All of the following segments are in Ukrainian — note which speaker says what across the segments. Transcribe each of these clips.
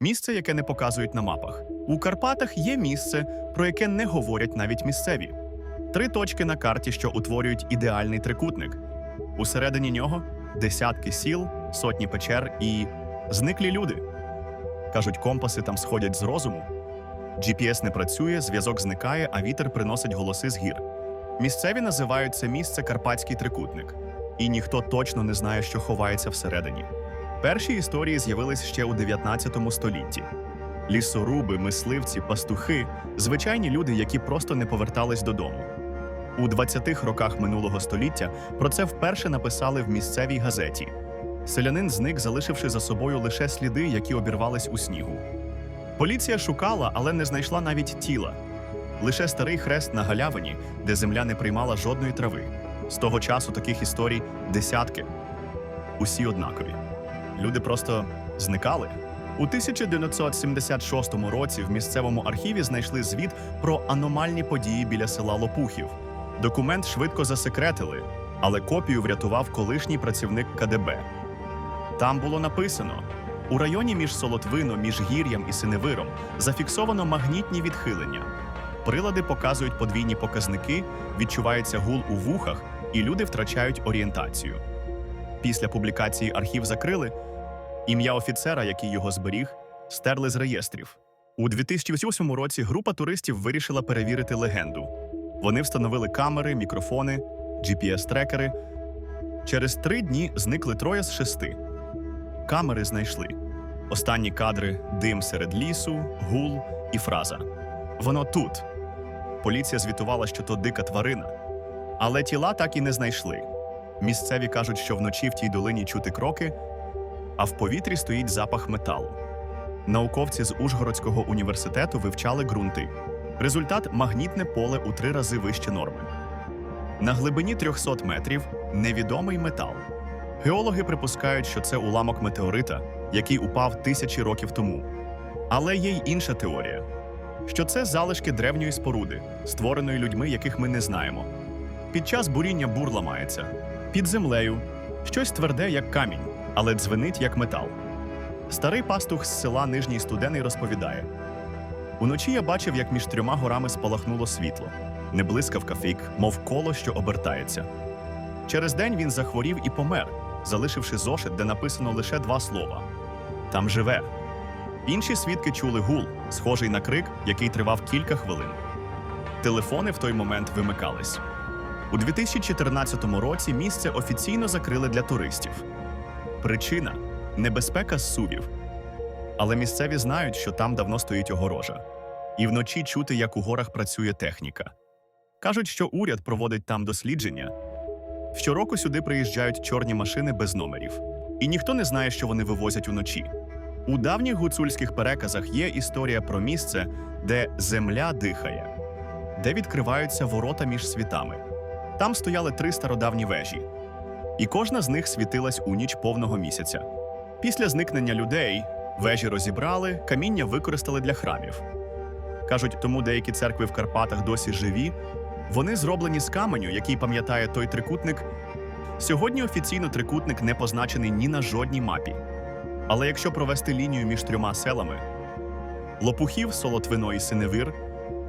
Speaker 1: Місце, яке не показують на мапах. У Карпатах є місце, про яке не говорять навіть місцеві. Три точки на карті, що утворюють ідеальний трикутник. Усередині нього десятки сіл, сотні печер і зниклі люди. Кажуть, компаси там сходять з розуму. GPS не працює, зв'язок зникає, а вітер приносить голоси з гір. Місцеві називають це місце Карпатський трикутник, і ніхто точно не знає, що ховається всередині. Перші історії з'явились ще у 19 столітті. Лісоруби, мисливці, пастухи звичайні люди, які просто не повертались додому. У 20-х роках минулого століття про це вперше написали в місцевій газеті. Селянин зник, залишивши за собою лише сліди, які обірвались у снігу. Поліція шукала, але не знайшла навіть тіла. Лише старий хрест на галявині, де земля не приймала жодної трави. З того часу таких історій десятки. Усі однакові. Люди просто зникали. У 1976 році в місцевому архіві знайшли звіт про аномальні події біля села Лопухів. Документ швидко засекретили, але копію врятував колишній працівник КДБ. Там було написано: у районі між Солотвино, Міжгір'ям і Синевиром зафіксовано магнітні відхилення. Прилади показують подвійні показники, відчувається гул у вухах, і люди втрачають орієнтацію. Після публікації архів закрили. Ім'я офіцера, який його зберіг, стерли з реєстрів. У 2008 році група туристів вирішила перевірити легенду. Вони встановили камери, мікрофони, GPS-трекери. Через три дні зникли троє з шести. Камери знайшли. Останні кадри дим серед лісу, гул і фраза. Воно тут. Поліція звітувала, що то дика тварина. Але тіла так і не знайшли. Місцеві кажуть, що вночі в тій долині чути кроки, а в повітрі стоїть запах металу. Науковці з Ужгородського університету вивчали ґрунти. Результат магнітне поле у три рази вище норми. На глибині 300 метрів невідомий метал. Геологи припускають, що це уламок метеорита, який упав тисячі років тому. Але є й інша теорія: що це залишки древньої споруди, створеної людьми, яких ми не знаємо. Під час буріння бур ламається. Під землею щось тверде, як камінь, але дзвенить, як метал. Старий пастух з села Нижній Студений розповідає: уночі я бачив, як між трьома горами спалахнуло світло, не блискавка фік, мов коло, що обертається. Через день він захворів і помер, залишивши зошит, де написано лише два слова: там живе. Інші свідки чули гул, схожий на крик, який тривав кілька хвилин. Телефони в той момент вимикались. У 2014 році місце офіційно закрили для туристів. Причина небезпека зсувів. Але місцеві знають, що там давно стоїть огорожа. І вночі чути, як у горах працює техніка. Кажуть, що уряд проводить там дослідження. Щороку сюди приїжджають чорні машини без номерів. І ніхто не знає, що вони вивозять уночі. У давніх гуцульських переказах є історія про місце, де земля дихає, де відкриваються ворота між світами. Там стояли три стародавні вежі, і кожна з них світилась у ніч повного місяця. Після зникнення людей вежі розібрали, каміння використали для храмів. Кажуть, тому деякі церкви в Карпатах досі живі. Вони зроблені з каменю, який пам'ятає той трикутник. Сьогодні офіційно трикутник не позначений ні на жодній мапі. Але якщо провести лінію між трьома селами Лопухів, Солотвино і Синевир,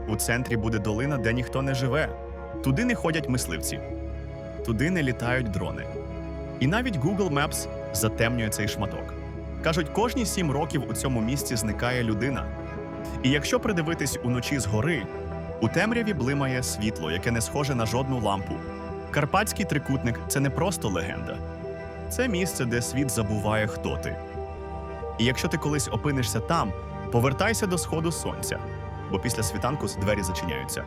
Speaker 1: у центрі буде долина, де ніхто не живе. Туди не ходять мисливці, туди не літають дрони. І навіть Google Maps затемнює цей шматок. Кажуть, кожні сім років у цьому місці зникає людина. І якщо придивитись уночі згори, у темряві блимає світло, яке не схоже на жодну лампу. Карпатський трикутник це не просто легенда, це місце, де світ забуває, хто ти. І якщо ти колись опинишся там, повертайся до сходу сонця, бо після світанку двері зачиняються.